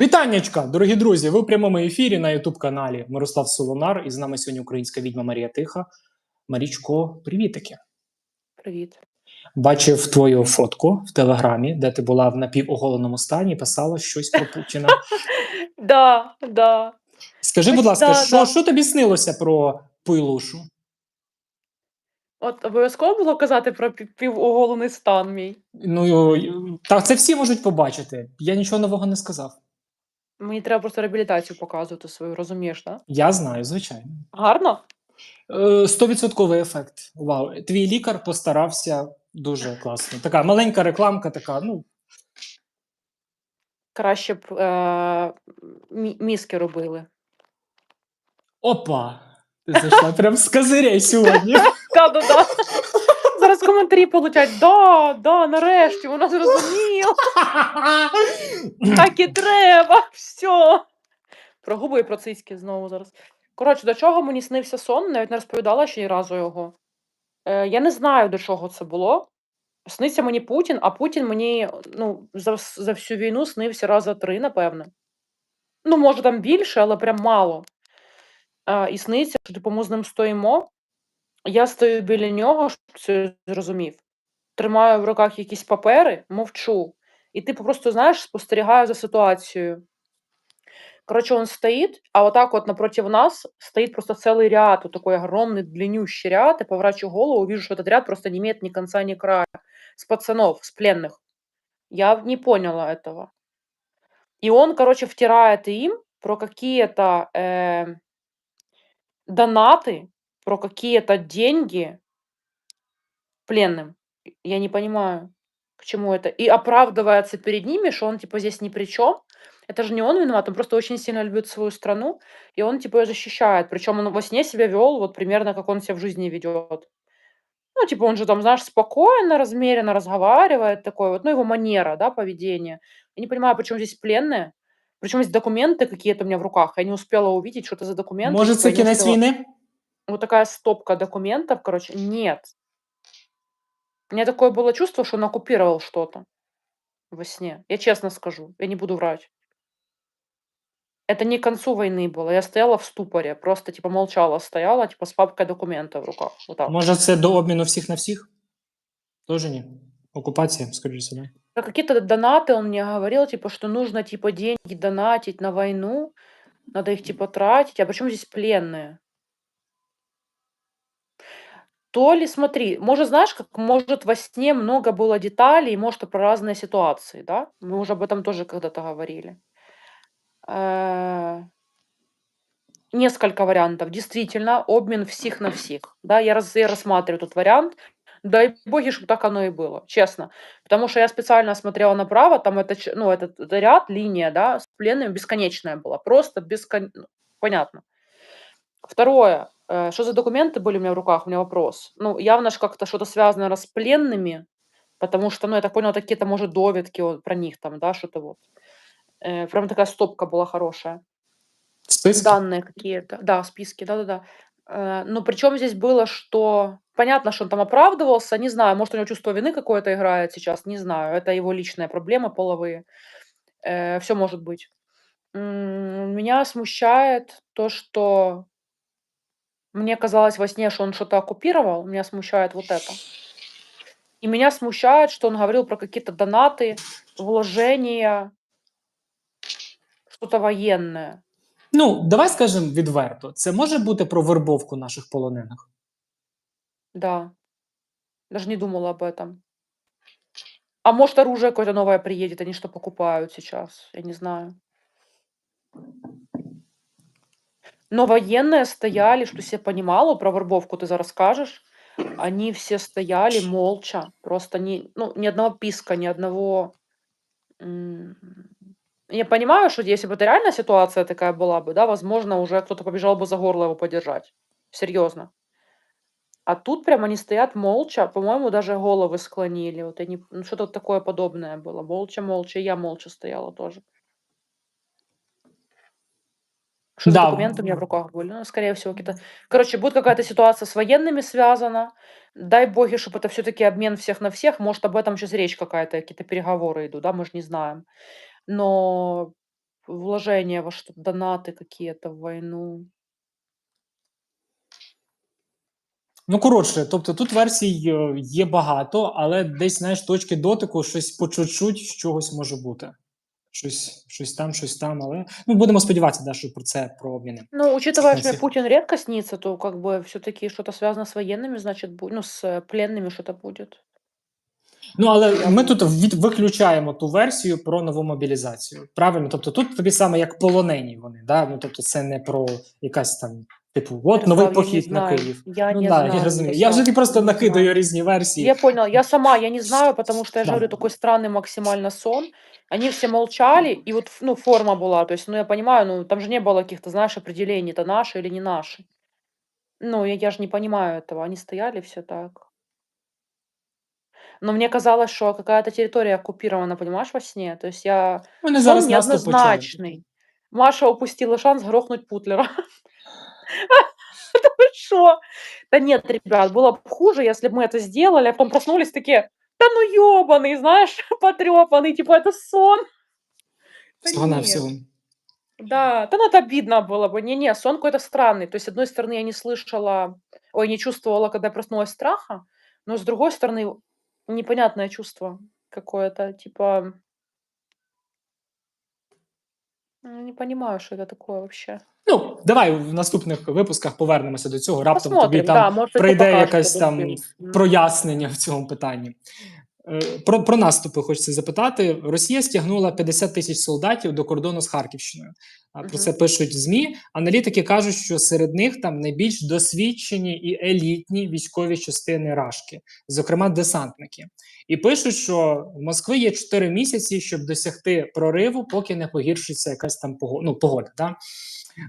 Вітаннячка, дорогі друзі! Ви в прямому ефірі на Ютуб-каналі Мирослав Солонар. І з нами сьогодні українська відьма Марія Тиха. Марічко, привітики. Привіт. Бачив твою фотку в телеграмі, де ти була в напівоголеному стані, і писала щось про Путіна. Да, да. Скажи, будь ласка, що, що тобі снилося про Пуйлушу? От обов'язково було казати про півоголений стан мій. Ну так, це всі можуть побачити. Я нічого нового не сказав. Мені треба просто реабілітацію показувати свою, розумієш, так? Я знаю, звичайно. Гарно? Е, Стовідсотковий ефект. Вау, твій лікар постарався дуже класно. Така маленька рекламка, така. Ну Краще б е- мі- мізки робили. опа! Ти зайшла прям з козирей сьогодні. Да, да, да. Полетять. Да, да, нарешті, вона зрозуміла. Так і треба. Все. Про губи і про цицьки знову зараз. Коротше, до чого мені снився сон, навіть не розповідала ще ні разу його. Е, я не знаю, до чого це було. Сниться мені Путін, а Путін мені ну, за, за всю війну снився раза три, напевно. Ну, може, там більше, але прям мало. А, і сниться, що типу, ми з ним стоїмо. Я стою біля нього, щоб це зрозумів. Тримаю в руках якісь папери, мовчу. І типу просто, знаєш, спостерігаю за ситуацією. Короче, он стоит, а вот так вот напротив нас стоит просто целый ряд, вот такой огромный длиннющий ряд. Я поворачиваю голову, вижу, что этот ряд просто не имеет ни конца, ни края. С пацанов, с пленных. Я не поняла этого. И он, короче, втирает им про какие-то э, донаты, про какие-то деньги пленным. Я не понимаю, к чему это. И оправдывается перед ними, что он типа здесь ни при чем. Это же не он виноват, он просто очень сильно любит свою страну, и он типа ее защищает. Причем он во сне себя вел вот примерно как он себя в жизни ведет. Ну, типа, он же там, знаешь, спокойно, размеренно разговаривает, такой вот, ну, его манера, да, поведения. Я не понимаю, почему здесь пленные, причем здесь документы какие-то у меня в руках. Я не успела увидеть, что это за документы. Може, типа, я не успела-? Вот такая стопка документов, короче, нет. У меня такое было чувство, что он оккупировал что-то во сне. Я честно скажу, я не буду врать. Это не к концу войны было. Я стояла в ступоре, просто типа молчала, стояла, типа с папкой документов в руках. Вот так. Може, це до обміну всіх на всіх? Тоже ні. Окупація, скоріше себе. Про какие-то донаты он мне говорил, типа, что нужно, типа, деньги донатить на войну, надо их, типа, тратить. А почему здесь пленные? То ли, смотри, может, знаешь, как может во сне много было деталей, может, и про разные ситуации, да? Мы уже об этом тоже когда-то говорили. Э, Несколько вариантов. Действительно, обмен всех на всех. Да, я, раз, я рассматриваю этот вариант. Дай боги, чтобы так оно и было, честно. Потому что я специально смотрела направо, там это, ну, этот, ряд, линия, да, с пленными бесконечная была. Просто бескон... Понятно. Второе. Э, Что за документы были у меня в руках? У меня вопрос. Ну, явно же как-то что-то связано с пленными, потому что, ну, я так поняла, какие-то, может, довидки вот про них там, да, что-то вот. Э, Прям такая стопка была хорошая. Списки? Данные какие-то. Да, списки, да-да-да. Э, Но причем здесь было, что... Понятно, что он там оправдывался, не знаю, может, у него чувство вины какое-то играет сейчас, не знаю. Это его личная проблема, половые. Все может быть. М, Меня смущает то, что мне казалось во сне, что он что-то оккупировал. Меня смущает вот это. И меня смущает, что он говорил про какие-то донаты, вложения, что-то военное. Ну, давай скажемо відверто: це може бути про вербовку наших полонених. Да. Даже не думала об этом. А может, оружие какое-то новое приедет, они что покупают сейчас? Я не знаю. Но военные стояли, что себе понимала, про вербовку ты зараз скажешь. Они все стояли молча. Просто ни, ну, ни одного писка, ни одного... Я понимаю, что если бы это реальная ситуация такая была бы, да, возможно, уже кто-то побежал бы за горло его подержать. Серьезно. А тут прям они стоят молча, по-моему, даже головы склонили. Вот они, ну, что-то такое подобное было. Молча-молча, я молча стояла тоже. Что Да. за документы у меня в руках были? Ну, скорее всего, какие-то... Короче, будет какая-то ситуация с военными связана. Дай боги, чтобы это все-таки обмен всех на всех. Может, об этом сейчас речь какая-то, какие-то переговоры идут, да, мы же не знаем. Но вложения во что-то, донаты какие-то в войну. Ну, коротше, тобто тут версій е, є багато, але десь, знаєш, точки дотику, щось по чуть-чуть з чогось може бути. Щось, щось там, щось там, але ну будемо сподіватися, да, що про це про обміни. Ну, учитывая, что мне Кстати. Путин редко снится, то как бы все-таки что-то связано с военными, значит, бу- ну, с э, пленными что-то будет. Ну, але Я ми б- тут від, виключаємо ту версію про нову мобілізацію. Правильно? Тобто тут тобі саме як полонені вони, да? Ну тобто, це не про якась там, типу, от новий Ярослав, я не похід на знаю. Київ. Я ну не да, знаю. я розумію. Я Ярослав, вже тобі просто не накидаю знаю. різні версії. Я понял. Я сама, я не знаю, потому что я же Да. говорю, такой странный максимально сон. Они все молчали, и вот, ну, форма была. То есть, ну, я понимаю, ну, там же не было каких-то, знаешь, определений, это наши или не наши. Ну, я, я же не понимаю этого. Они стояли все так. Но мне казалось, что какая-то территория оккупирована, понимаешь, во сне. То есть я... Вони Сон зараз наступ почали. неоднозначный. Маша упустила шанс грохнуть Путлера. Да вы шо? Да нет, ребят, было бы хуже, если бы мы это сделали, а потом проснулись такие, да ну ёбаный, знаешь, потрепанный, типа это сон. Да нет. всього. Да, да ну это обидно было бы. Не-не, сон какой-то странный. То есть, с одной стороны, я не слышала, ой, не чувствовала, когда проснулась страха, но с другой стороны, непонятное чувство какое-то, типа... ну, Не понимаю, что это такое вообще. Ну, давай в наступних випусках повернемося до цього. Раптом тобі Посмотрим, там да, может, это прийде якась этот там прояснення в цьому питанні. Е, Про, про наступи хочеться запитати. Росія стягнула 50 тисяч солдатів до кордону з Харківщиною. Про це пишуть ЗМІ. Аналітики кажуть, що серед них там найбільш досвідчені і елітні військові частини Рашки, зокрема десантники. І пишуть, що в Москві є 4 місяці, щоб досягти прориву, поки не погіршиться якась там погода, ну, погода да?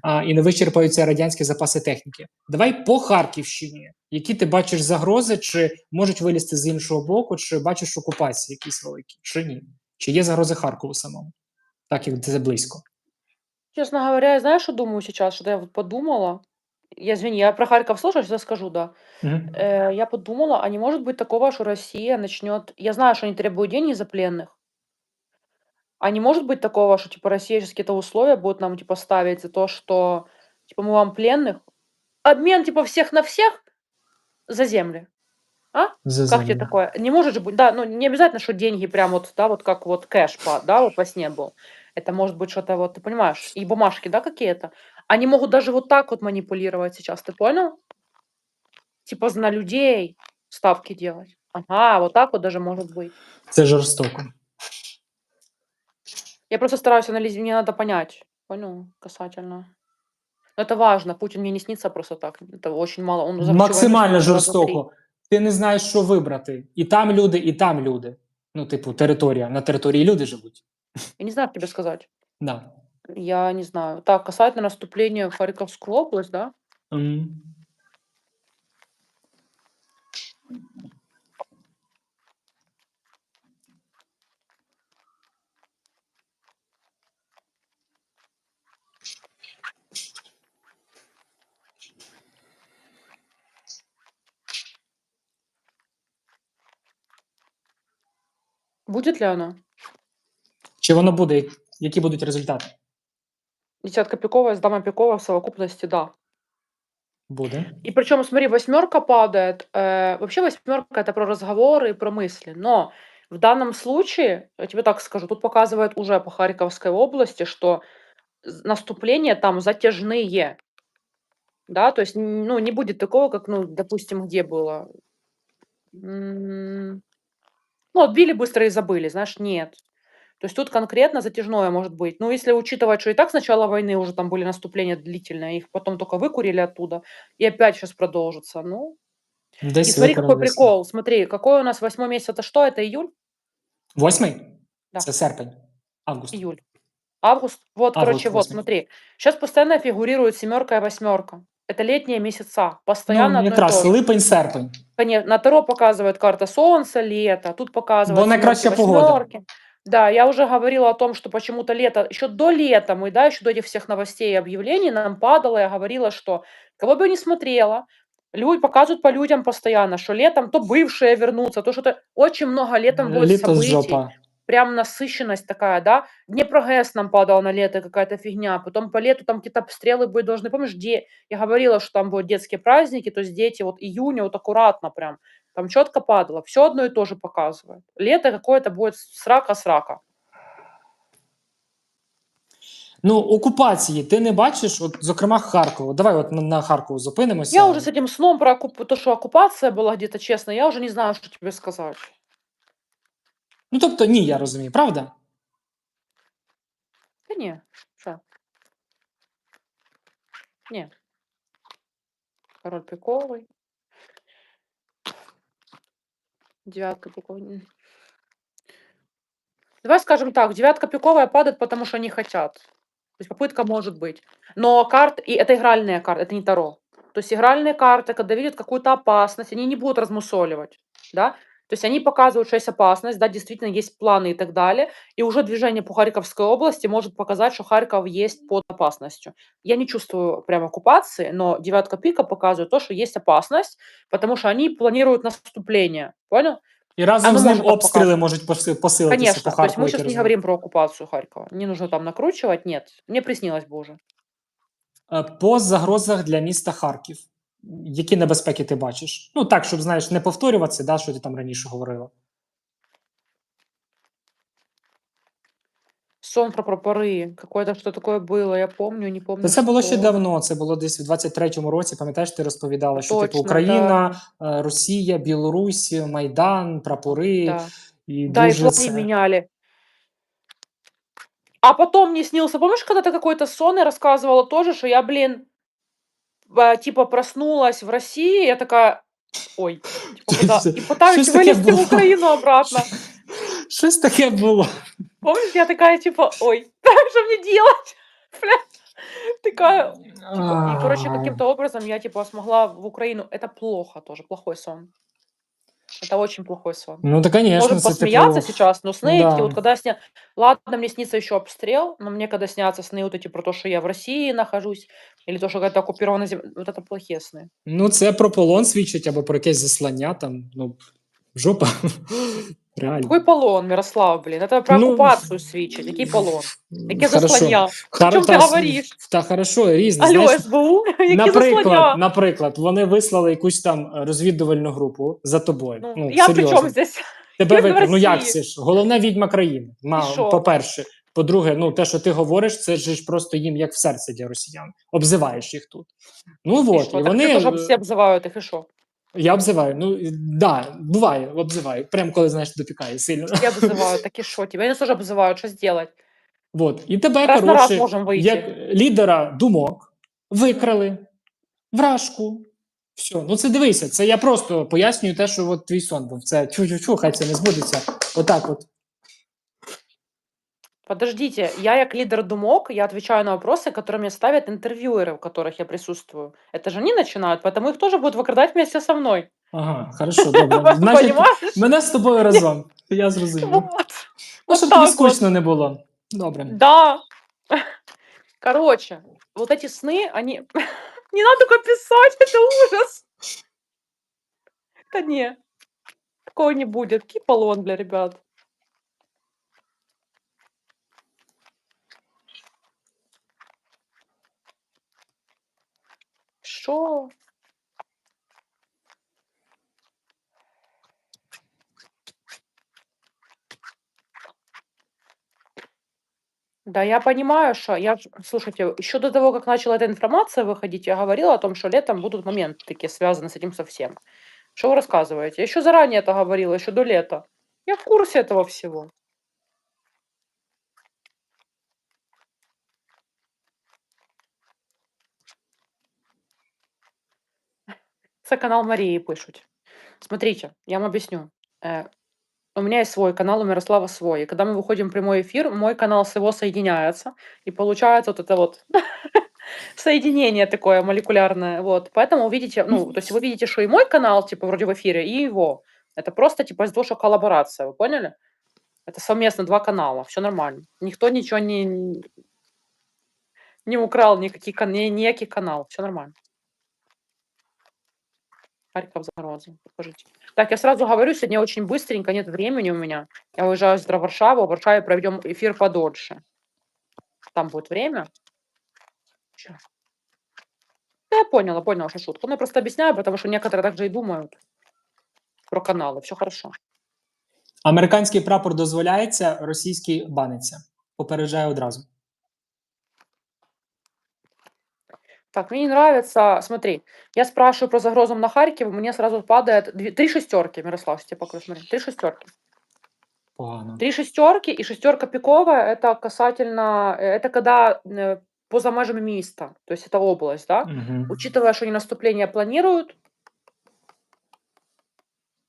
а, і не вичерпаються радянські запаси техніки. Давай по Харківщині. Які ти бачиш загрози, чи можуть вилізти з іншого боку, чи бачиш окупації якісь великі, чи ні? Чи є загрози Харкову самому? Так як це близько. Честно говоря, я знаешь, что думаю сейчас? Что-то я вот подумала. Я, извини, я про Харьков слушаю, сейчас скажу, да. Мгм. Э, я подумала, а не может быть такого, что Россия начнет... Я знаю, что они требуют деньги за пленных. А не может быть такого, что типа Россия сейчас какие-то условия будет нам типа ставить за то, что типа мы вам пленных, обмен типа всех на всех за земли. За Как тебе землю. такое? Не может же быть, да, ну не обязательно, что деньги прям вот, да, вот как вот кэш, по- да, вот во сне был. Это может быть что-то вот, ты понимаешь, и бумажки, да, какие-то. Они могут даже вот так вот манипулировать сейчас, ты понял? Типа на людей ставки делать. Ага, вот так вот даже может быть. Це жорстоко. Я просто стараюсь анализировать, мне надо понять, понял, касательно. Но это важно, Путин мне не снится просто так. Это очень мало. Он за Максимально жорстоко. Ти не знаєш, що вибрати. І там люди, і там люди. Ну, типу, територія. На території люди живуть. Я не знаю, как тебе сказать. Да. Я не знаю. Так, касательно наступления в Харьковскую область, да? М. Будет ли она? Чи воно буде? Які будуть результати? Десятка пиковая с дамой пиковая в совокупности, да. Буде. И причем, смотри, восьмерка падает. э, вообще восьмерка это про разговоры и про мысли. Но в данном случае, я тебе так скажу, тут показывает уже по Харьковской области, что наступления там затяжные. Да, то есть, ну, не будет такого, как, ну, допустим, где было. М, Ну, отбили быстро и забыли, знаешь, нет. То есть тут конкретно затяжное может быть. Ну, если учитывать, что и так с начала войны уже там были наступления длительные, их потом только выкурили оттуда, и опять сейчас продолжится. Ну, и Десь смотри, какой використали. прикол. Смотри, какой у нас восьмой месяц, это что? Это июль? Восьмий? Да. Це серпень. Август. Июль. Август. Вот, Август, короче, вот, восьмой. смотри. Сейчас постоянно фигурирует семерка и восьмерка. Это летние месяца. Постоянно Ну, одно и якраз то же. липень-серпень. Коне- На Таро показывает карта Солнца, лето, тут показывает Бо найкраща погода. Да, я уже говорила о том, что почему-то лето, еще до лета мы, да, еще до этих всех новостей и объявлений нам падало, я говорила, что кого бы я ни смотрела, люди показывают по людям постоянно, что летом то бывшие вернутся, то что-то очень много летом будет Літо з событий. жопа. Прям насыщенность такая, да. Днепрогэс нам падал на лето, какая-то фигня. Потом по лету там какие-то обстрелы быть должны. Помнишь, где я говорила, что там будут детские праздники, то есть дети вот июня вот аккуратно прям, там четко падало. Все одно и то же показывает. Лето какое-то будет срака-срака. Ну, окупації ти не бачиш, от, зокрема, Харкову. Давай от на, на Харкову зупинимося. Я уже с этим сном про оккуп- то, что оккупация была где-то, честно, я уже не знаю, что тебе сказать. Ну, тобто, ні, я розумію, правда? Да не, что? Не. Король пиковый. Девятка пиковая. Давай скажем так, девятка пиковая падает, потому что они хотят. То есть попытка может быть. Но карт, и это игральные карты, это не Таро. То есть игральные карты, когда видят какую-то опасность, они не будут размусоливать, да. То есть они показывают, что есть опасность, да, действительно есть планы и так далее. И уже движение по Харьковской области может показать, что Харьков есть под опасностью. Я не чувствую прям оккупации, но девятка пика показывает то, что есть опасность, потому что они планируют наступление. Понял? І разом Оно з ним може так обстріли показувати. можуть поси- посилитися Конечно. по То есть Харкову. мы як я сейчас не розумію. говорим про оккупацию Харькова. Не нужно там накручивать, нет. Мне приснилось бы уже. Е, По загрозах для міста Харків. Які небезпеки ти бачиш? Ну так, щоб знаєш, не повторюватися, да, що ти там раніше говорила. Сон про прапоры. Какое-то что такое было, я помню, не помню. Та це було ще что. давно. Це було десь в 23-му році. Пам'ятаєш, ти розповідала, що типу Точно, Україна, е, Росія, Білорусь, Майдан, прапори Да. і Да, и дуже флаги це. меняли. А потом мне снился, помнишь, когда ты какой-то сон и рассказывала тоже, что я, блин, э, типа проснулась в России, я такая, ой, типа, куда? Пытаюсь таке в було. Украину обратно. Щось таке було. Помнишь, я такая, типа, ой, что мне делать? Бля, такая, типа, и, короче, каким-то образом я, типа, смогла в Украину. Это плохо тоже, плохой сон. Это очень плохой сон. Ну, так, звісно, Можем це посмеяться типу... сейчас, но сны эти, да. вот когда сня... Ладно, мне снится еще обстрел, но мне когда снятся сны вот эти про то, что я в России нахожусь, или то, что какая-то оккупирована земля, вот это плохие сны. Ну, це про полон свідчить або про якесь заслання там, ну, жопа. Реально. Какой полон, Мирослав, блин? Это про Ну, оккупацию свечи. Какой полон? Какие Хорошо. заслоня? Хар- О чому ти та, говориш? Та хорошо, різне. Алло, знаєш, СБУ? Які наприклад, заслоня? наприклад, вони вислали якусь там е, розвідувальну групу за тобою. Ну, Ну, я при серйозно. чем здесь? Тебе Я в викрив. Ну як Росії. це ж? Головна відьма країни. Ма, що? по-перше. По-друге, ну те, що ти говориш, це ж просто їм як в серце для росіян. Обзиваєш їх тут. Ну И от, что? і Так вони. это же е, все обзывают их, и что? Я обзиваю. Ну і- да, буває, обзиваю. Прям коли знаєш, допікає сильно. Все обзывают, так и что? Тебя нас тоже обзывают, что сделать? От. І тебе, Раз на раз коротше, можем выйти. як лідера думок викрали вражку. Все, ну це дивися, це я просто пояснюю те, що от твій сон був. Це чу-чу-чу, хай це не збудеться. Отак от. Подождите, я как лидер Думок, я отвечаю на вопросы, которые мне ставят интервьюеры, у которых я присутствую. Это же они начинают, поэтому их тоже будут выкрадать вместе со мной. Ага, хорошо, добре. Значить, Понимаешь? мене з тобою разом. Я зрозумів. Вот. Ну, щоб так вот. скучно не було. Добре. Да. Короче, вот эти сны, они... Не надо такое писать, это ужас. Да не, такого не будет. Какой полон для ребят. Что? Да, я понимаю, что я, слушайте, еще до того, как начала эта информация выходить, я говорила о том, что летом будут моменты такие связаны с этим совсем. Что вы рассказываете? Еще заранее это говорила, еще до лета. Я в курсе этого всего. Это канал Марии пишут. Смотрите, я вам объясню. Э, у меня есть свой канал, у Мирослава свой. И когда мы выходим в прямой эфир, мой канал с его соединяется. И получается вот это вот соединение такое молекулярное. Вот. Поэтому видите, ну, то есть вы видите, что и мой канал, типа, вроде в эфире, и его. Это просто, типа, из душа коллаборация, вы поняли? Это совместно два канала, все нормально. Никто ничего не, не украл, никаких, кан- ни, никаких каналов, все нормально. Харьков, Загроза. Покажите. Так, я сразу говорю, сегодня очень быстренько, нет времени у меня. Я уезжаю завтра в Варшаву, в Варшаве проведем эфир подольше. Там будет время. Ща. Да я поняла, поняла, что шутка. Ну, я просто объясняю, потому что некоторые так же и думают про каналы. Все хорошо. Американський прапор дозволяється, російський баниться. Попереджаю одразу. Так, мне не нравится, смотри, я спрашиваю про загрозу на Харьков, мне сразу падает две- три шестерки, Мирослав, я тебе покажу, смотри, три шестерки. Погано. Три шестерки и шестерка пиковая, это касательно, э, это когда э, поза межами міста, то есть это область, да? Угу. Учитывая, что они наступление планируют,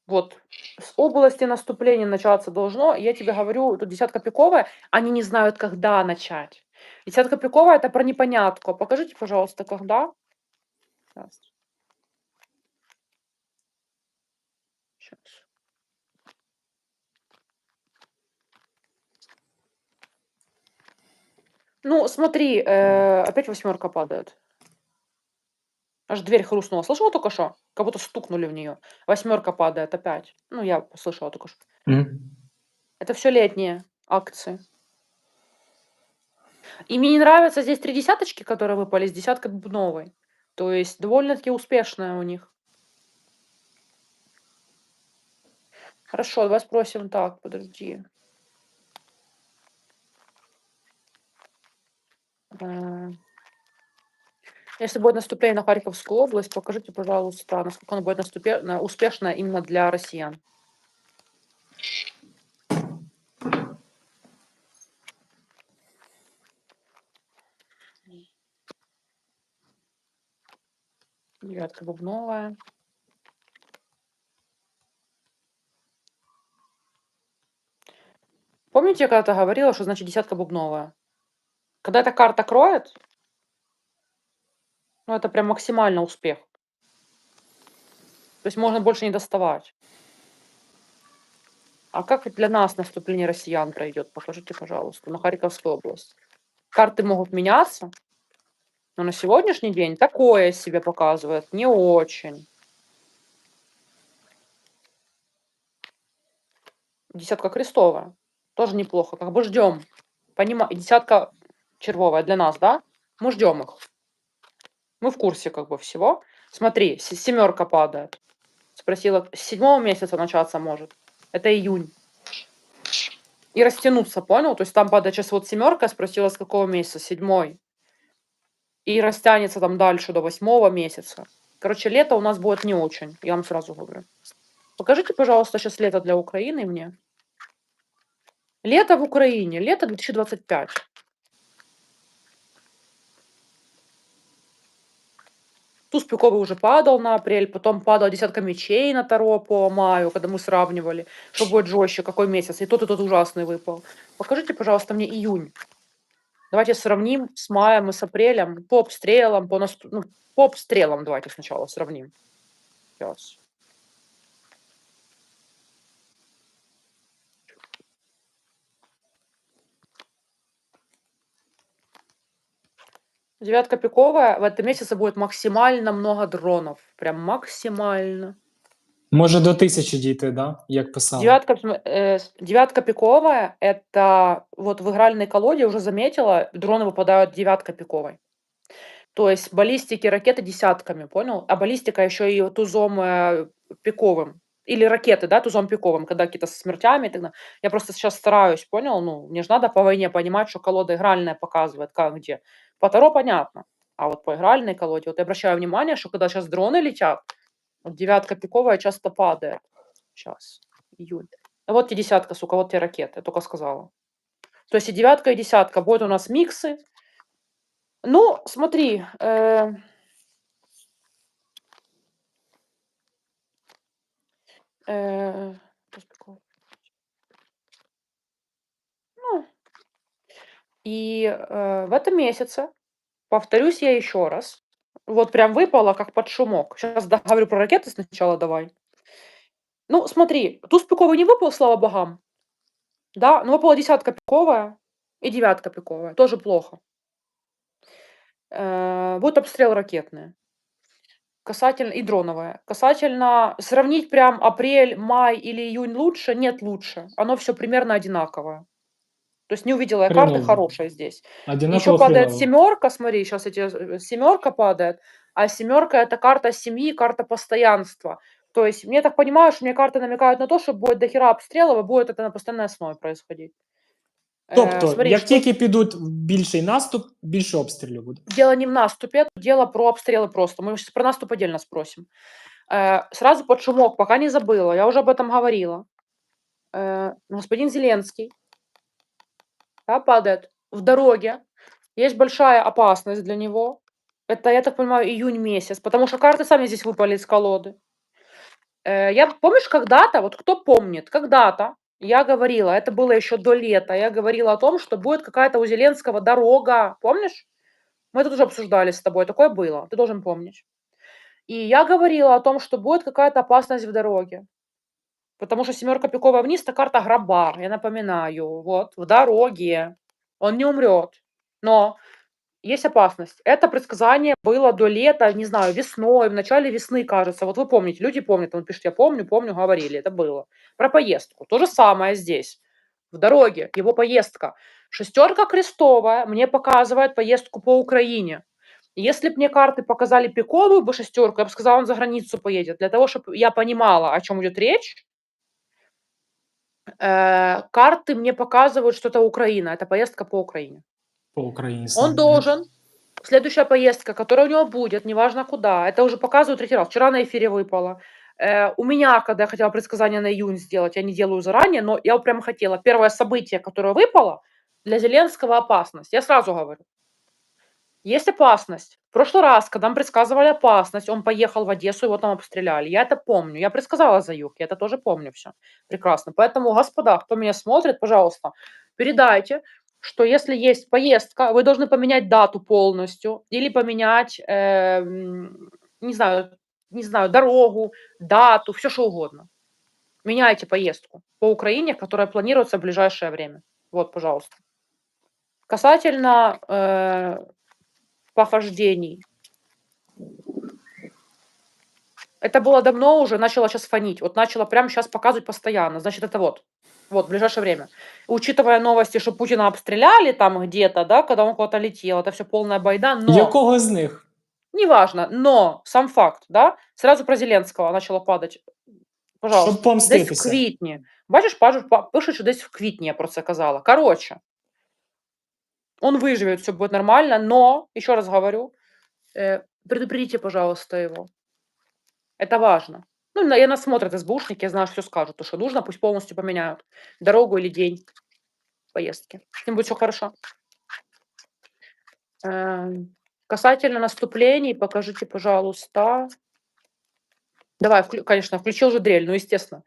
вот, с области наступления начаться должно, я тебе говорю, тут десятка пиковая, они не знают, когда начать. Десятка пиковая это про непонятку. Покажите, пожалуйста, когда. Сейчас. Щас. Ну, смотри, э, опять восьмерка падает. Аж дверь хрустнула. Слышала только что? Как будто стукнули в нее. Восьмерка падает опять. Ну, я слышала только что. Это все летние акции. И мне не нравятся здесь три десяточки, которые выпали с десяткой бубновой. То есть довольно-таки успешная у них. Хорошо, давай спросим так, подожди. Э, Если будет наступление на Харьковскую область, покажите, пожалуйста, насколько оно будет наступе- на- успешно именно для россиян. Девятка бубновая. Помните, я когда-то говорила, что значит десятка бубновая? Когда эта карта кроет, ну, это прям максимально успех. То есть можно больше не доставать. А как для нас наступление россиян пройдет? Покажите, пожалуйста, на Харьковскую область. Карты могут меняться, но на сегодняшний день такое себе показывает, не очень. Десятка крестовая. Тоже неплохо. Как бы ждем. Понима... Десятка червовая для нас, да? Мы ждем их. Мы в курсе как бы всего. Смотри, семерка падает. Спросила, с седьмого месяца начаться может. Это июнь. И растянуться, понял? То есть там падает сейчас вот семерка, спросила, с какого месяца? Седьмой. И растянется там дальше до восьмого месяца. Короче, лето у нас будет не очень, я вам сразу говорю. Покажите, пожалуйста, сейчас лето для Украины мне. Лето в Украине, лето 2025. Туз пиковый уже падал на апрель, потом падала десятка мечей на Таро по маю, когда мы сравнивали, что будет жестче, какой месяц. И тот, и тот ужасный выпал. Покажите, пожалуйста, мне июнь. Давайте сравним с маем и с апрелем по обстрелам, по, насту- ну, по обстрелам давайте сначала сравним. Сейчас. Девятка пиковая. В этом месяце будет максимально много дронов. Прям максимально. Може до тисячі дійти, да? як писали. Девятка, псм- э, с- девятка пиковая, это вот в игральной колоде уже заметила, дроны выпадают девятка пиковой. То есть баллистики, ракеты десятками, понял? А баллистика еще и тузом э, пиковым. Или ракеты, да, тузом пиковым, когда какие-то со смертями и так далее. Я просто сейчас стараюсь, понял? Ну, мне же надо по войне понимать, что колода игральная показывает, как, где. По Таро понятно. А вот по игральной колоде, вот я обращаю внимание, что когда сейчас дроны летят, вот девятка пиковая часто падает. Сейчас, июль. А вот тебе десятка, сука, вот тебе ракеты, я только сказала. То есть и девятка, и десятка. Будут у нас миксы. Ну, смотри. э, э. Ну, и э, в этом месяце, повторюсь я еще раз, вот прям выпало как под шумок. Сейчас говорю про ракеты сначала давай. Ну, смотри, туз пиковый не выпал, слава богам. Да, но выпала десятка пиковая и девятка пиковая. Тоже плохо. Э, будет обстрел ракетный. Касательно и дроновая. Касательно сравнить прям апрель, май или июнь лучше? Нет, лучше. Оно все примерно одинаковое. То есть не увидела я карты Хреново. хорошие здесь. Еще Одинаково падает хреново. семерка, смотри, сейчас эти семерка падает, а семерка это карта семьи, карта постоянства. То есть, мне так понимаю, что мне карты намекают на то, что будет дохера обстрелов, и будет это на постоянной основе происходить. Э, Тобто, смотри, як что- тільки підуть в більший наступ, більше обстрілів буде. Дело не в наступе, тут дело про обстрелы просто. Мы сейчас про наступ отдельно спросим. Э, сразу под шумок, пока не забыла, я уже об этом говорила. Э, господин Зеленский да, падает в дороге. Есть большая опасность для него. Это, я так понимаю, июнь месяц, потому что карты сами здесь выпали из колоды. Э, я, помнишь, когда-то, вот кто помнит, когда-то я говорила, это было еще до лета, я говорила о том, что будет какая-то у Зеленского дорога, помнишь? Мы это тоже обсуждали с тобой, такое было, ты должен помнить. И я говорила о том, что будет какая-то опасность в дороге. Потому что семерка пиковая вниз, это карта гроба, я напоминаю. Вот, в дороге. Он не умрет. Но есть опасность. Это предсказание было до лета, не знаю, весной, в начале весны, кажется. Вот вы помните, люди помнят, он пишет, я помню, помню, говорили, это было. Про поездку. То же самое здесь. В дороге, его поездка. Шестерка крестовая мне показывает поездку по Украине. Если бы мне карты показали пиковую бы шестерку, я бы сказала, он за границу поедет. Для того, чтобы я понимала, о чем идет речь, э, карты мне показывают, что это Украина. Это поездка по Украине. По Україні. Он должен. Следующая поездка, которая у него будет, неважно куда, это уже показываю третий раз. Вчера на эфире выпало. Э, у меня, когда я хотела предсказание на июнь сделать, я не делаю заранее, но я прям хотела. Первое событие, которое выпало, для Зеленского опасность. Я сразу говорю. Есть опасность. В прошлый раз, когда нам предсказывали опасность, он поехал в Одессу, его там обстреляли. Я это помню. Я предсказала за юг, я это тоже помню все. Прекрасно. Поэтому, господа, кто меня смотрит, пожалуйста, передайте, что если есть поездка, вы должны поменять дату полностью или поменять, э, не знаю, не знаю, дорогу, дату, все что угодно. Меняйте поездку по Украине, которая планируется в ближайшее время. Вот, пожалуйста. Касательно э, похождений. Это было давно уже, начало сейчас фонить. Вот начало прямо сейчас показывать постоянно. Значит, это вот. Вот, в ближайшее время. Учитывая новости, что Путина обстреляли там где-то, да, когда он куда-то летел, это все полная байда, но... Якого з них? Неважно, но сам факт, да, сразу про Зеленского начало падать. Пожалуйста. Щоб Десь в помститися. квітні. Бачиш, пажуть, па- пишуть, що десь в квітні, я про це казала. Короче, он выживет, все будет нормально, но, еще раз говорю, э, предупредите, пожалуйста, его. Это важно. Ну, я нас смотрят СБУшники, я знаю, что скажут. То, что нужно, пусть полностью поменяют дорогу или день поездки. С ним будет все хорошо. Эм, Касательно наступлений, покажите, пожалуйста. Давай, вклю- конечно, включил же дрель, ну, естественно.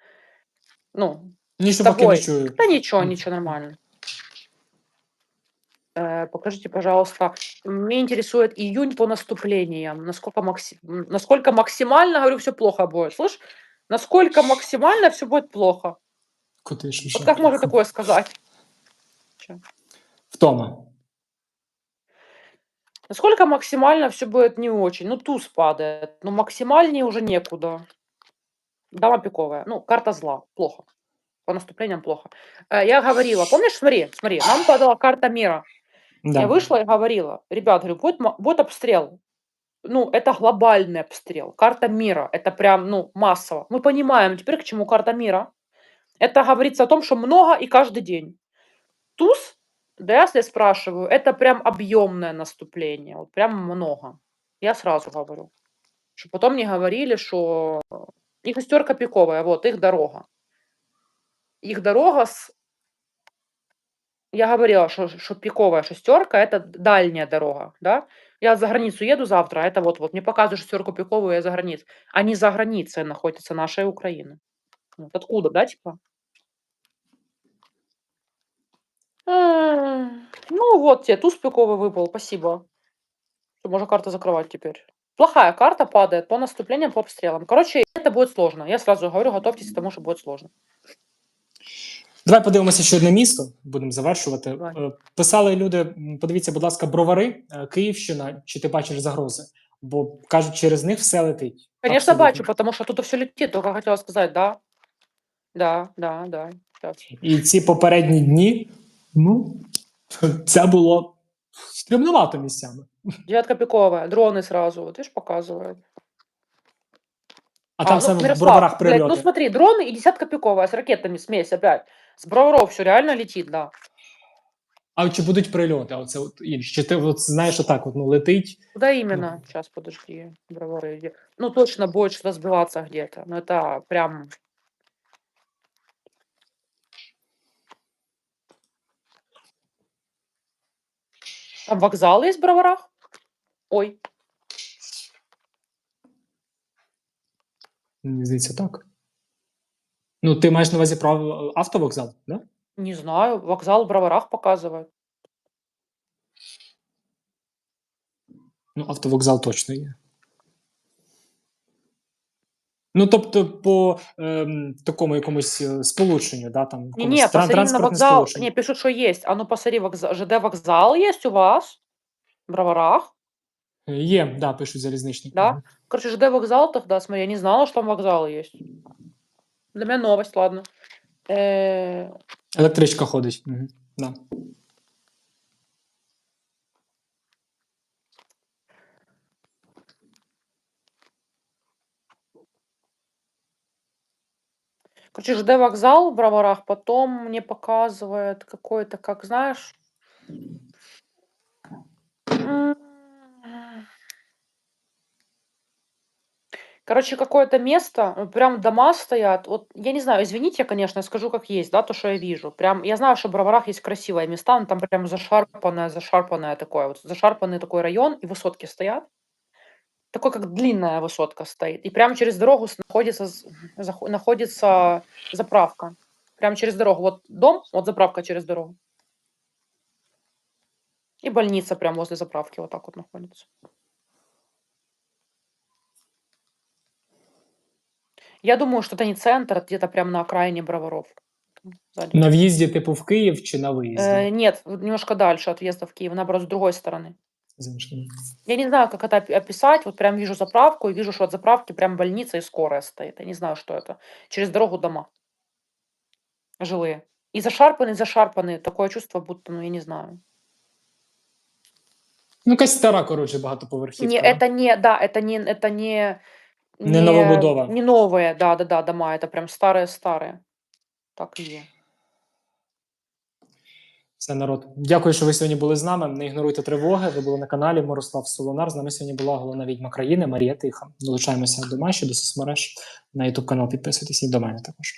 Ну, Нічого поки не тобой. чую. да ничего, ничего, нормально. Э, покажите, пожалуйста. Меня интересует июнь по наступлениям. Насколько, макси- насколько максимально, говорю, все плохо будет. Слышь, насколько максимально все будет плохо. Куди ж Вот вже? как можно такое сказать? Чё? Втома. Насколько максимально все будет не очень? Ну, туз падает. Ну, максимальнее уже некуда. Дама пиковая. Ну, карта зла. Плохо. По наступлениям плохо. Э, Я говорила, помнишь, смотри, смотри, нам падала карта мира. Да. Я вышла и говорила, ребят, говорю, ма- будет обстрел. Ну, это глобальный обстрел. Карта мира. Это прям, ну, массово. Мы понимаем теперь, к чему карта мира. Это говорится о том, что много и каждый день. Туз, да, если я спрашиваю, это прям объемное наступление. Вот прям много. Я сразу говорю. Что потом не говорили, что их шестерка пиковая, вот, их дорога. Их дорога с я говорила, что, что пиковая шестерка это дальняя дорога, да? Я за границу еду завтра, а это вот, вот мне показывают шестерку пиковую, я за границей. Они за границей находятся нашей Украины. Вот откуда, да, типа? М, Ну вот тебе туз пиковый выпал, спасибо. Всё, Можно карту закрывать теперь. Плохая карта падает по наступлениям, по обстрелам. Короче, это будет сложно. Я сразу говорю, готовьтесь к тому, что будет сложно. Давай подивимося ще одне місто. Будемо завершувати. Давай. Е, Писали люди: м, подивіться, будь ласка, бровари, е, Київщина. Чи ти бачиш загрози? бо кажуть, через них все летить. Конечно, Абсолютно. бачу, потому что тут все летит, только хотела сказать, да. Да, да, да. Щас. І ці попередні дні, ну, це було стрімнувато місцями. Девятка пиковая, дроны сразу, вот видишь, показывают. А, там ну, все в Мирослав, броварах блядь, прильоти. ну смотри, дроны и десятка пиковая с ракетами смесь опять. С броваров все реально летит, да. А чи будуть прильоти? Оце от інше. Чи ти от знаєш, отак от, ну, летить. Куда именно? Сейчас, подожди, бровары. где- Ну, точно будет что-то где-то. Ну, это прям... Там вокзал есть в Броварах? Ой, Мені здається, так. Ну, ти маєш на увазі про автовокзал, да? не знаю, вокзал в Броварах показывает. Ну, автовокзал точно є. Ну, тобто, по ем, такому якомусь е, сполученню, да, там, Не, якомусь не, тран- посмотри на транспортне вокзал. сполучення. Не, пишут, что есть. А ну посмотри, вокзал, ЖД вокзал есть у вас? В Броварах? Е, Є, да, пишуть залізничні. Да? Короче, ЖД вокзал тогда, смотри, я не знала, что там вокзал есть. Для меня новость, ладно. Э, Електричка ходить. Угу. Да. Короче, ЖД вокзал в Броварах, потом мне показывает какой-то, как знаешь... Короче, какое-то место, ну, прям дома стоят. Вот я не знаю, извините, я, конечно, скажу как есть, да, то, что я вижу. Прям я знаю, что в Броварах есть красивые места, но там прям зашарпанное, зашарпанное такое, вот зашарпанный такой район, и высотки стоят. Такой, как длинная высотка стоит. И прямо через дорогу находится, з- находится заправка. Прямо через дорогу. Вот дом, вот заправка через дорогу. И больница прям возле заправки вот так вот находится. Я думаю, что это не центр, а где-то прям на окраине Броваров. Там сзади. На в'їзді, типу, в Київ чи на виїзді? Э, нет, вот немножко дальше от въезда в Киев, наоборот, с другой стороны. Залишили. Я не знаю, как это опи- описать. Вот прям вижу заправку и вижу, что от заправки прям больница и скорая стоит. Я не знаю, что это. Через дорогу дома. Жилые. И зашарпанные, зашарпанные. Такое чувство, будто, ну, я не знаю. Ну, якась стара, коротше, багатоповерхівка. Не, да? это не, да, это не, это не... Не новобудова. Не новые, да, да, да, дома. Это прям старые-старые. Так и є. Все, народ. Дякую, що ви сьогодні були з нами. Не ігноруйте тривоги. Ви були на каналі Мирослав Солонар. З нами сьогодні була головна відьма країни Марія Тиха. Долучаємося до Маші, до соцмереж. На Ютуб канал підписуйтесь і до мене також.